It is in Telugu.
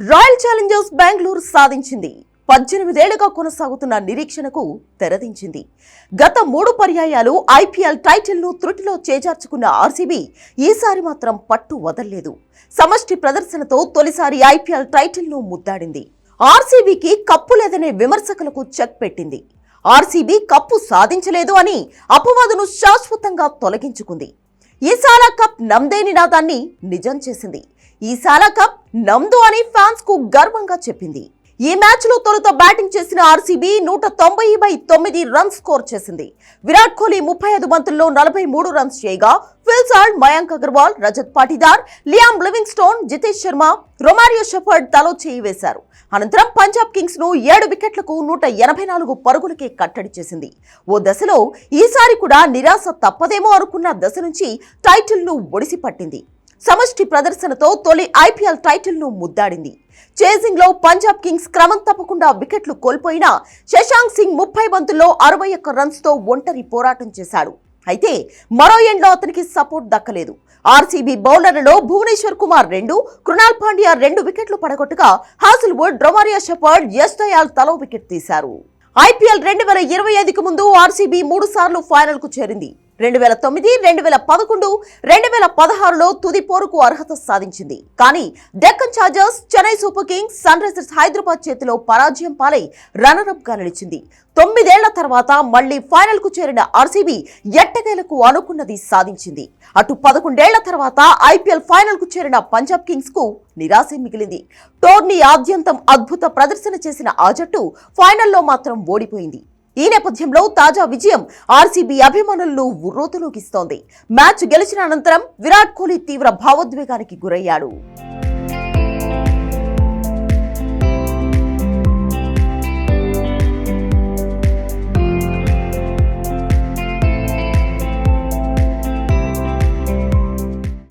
రాయల్ ఛాలెంజర్స్ బెంగళూరు సాధించింది. పద్దెనిమిదేళ్ళుగా కొనసాగుతున్న నిరీక్షణకు తెరదించింది. గత మూడు పర్యాయాలు ఐపీఎల్ టైటిల్ను త్రుటిలో చేజార్చుకున్న ఆర్సీబీ ఈసారి మాత్రం పట్టు వదల్లేదు. సమష్టి ప్రదర్శనతో తొలిసారి ఐపీఎల్ టైటిల్ను ముద్దాడింది. ఆర్సీబీకి కప్పు లేదనే విమర్శకులకు చెక్ పెట్టింది. ఆర్సీబీ కప్పు సాధించలేదు అని అపవాదును శాశ్వతంగా తొలగించుకుంది. ఈసాలా కప్ నమ్దే నినాదాన్ని నిజం చేసింది. ఈ సాలా కప్ నమ్దు అని ఫ్యాన్స్కు గర్వంగా చెప్పింది. ఈ మ్యాచ్లో తొలుత బ్యాటింగ్ చేసిన ఆర్సీబీ నూట తొంభై బై తొమ్మిది రన్స్ స్కోర్ చేసింది. విరాట్ కోహ్లీ ముప్పై ఐదు బంతుల్లో నలభై మూడు రన్స్ చేయగా Phil Salt Mayank Agarwal Rajat Patidar Liam Livingstone Jitesh Sharma Romario Shepherd తలో చేయి వేశారు. అనంతరం పంజాబ్ కింగ్స్ను ఏడు వికెట్లకు నూట ఎనభై నాలుగు పరుగులకే కట్టడి చేసింది. ఓ దశలో ఈసారి కూడా నిరాశ తప్పదేమో అనుకున్న దశ నుంచి టైటిల్ను ఒడిసి పట్టింది. సమష్టి ప్రదర్శనతో తొలి ఐపీఎల్ టైటిల్ను ముద్దాడింది. చేజింగ్లో పంజాబ్ కింగ్స్ క్రమం తప్పకుండా వికెట్లు కోల్పోయినా శశాంక్ సింగ్ ముప్పై బంతుల్లో అరవై ఒక్క రన్స్తో ఒంటరి పోరాటం చేశాడు. అయితే మరో ఎండ్లో అతనికి సపోర్ట్ దక్కలేదు. ఆర్సీబీ బౌలర్లలో భువనేశ్వర్ కుమార్ రెండు కృణాల్ పాండ్యా రెండు వికెట్లు పడగొట్టగా Hazlewood Romario Shepherd Yash Dayal తలో వికెట్ తీశారు. ఐపీఎల్ రెండు వేల ఇరవై ఐదుకు ముందు ఆర్సీబీ మూడు సార్లు ఫైనల్కు చేరింది. రెండు వేల తొమ్మిది రెండు వేల పదకొండు రెండు వేల పదహారులో తుది పోరుకు అర్హత సాధించింది. కానీ Deccan Chargers Chennai Super Kings Sunrisers Hyderabad చేతిలో పరాజయం పాలై రన్నరప్గా నిలిచింది. తొమ్మిదేళ్ళ తర్వాత మళ్ళీ ఫైనల్కు చేరిన ఆర్సీబీ ఎట్టకేలకు అనుకున్నది సాధించింది. అటు పదకొండేళ్ళ తర్వాత ఐపీఎల్ ఫైనల్కు చేరిన పంజాబ్ కింగ్స్కు నిరాశ మిగిలింది. టోర్నీ ఆద్యంతం అద్భుత ప్రదర్శన చేసిన ఆ జట్టు ఫైనల్లో మాత్రం ఓడిపోయింది. ఈ నేపథ్యంలో తాజా విజయం ఆర్సీబీ అభిమానులను ఉర్రోతలోకిస్తోంది. మ్యాచ్ గెలిచిన అనంతరం విరాట్ కోహ్లీ తీవ్ర భావోద్వేగానికి గురయ్యాడు.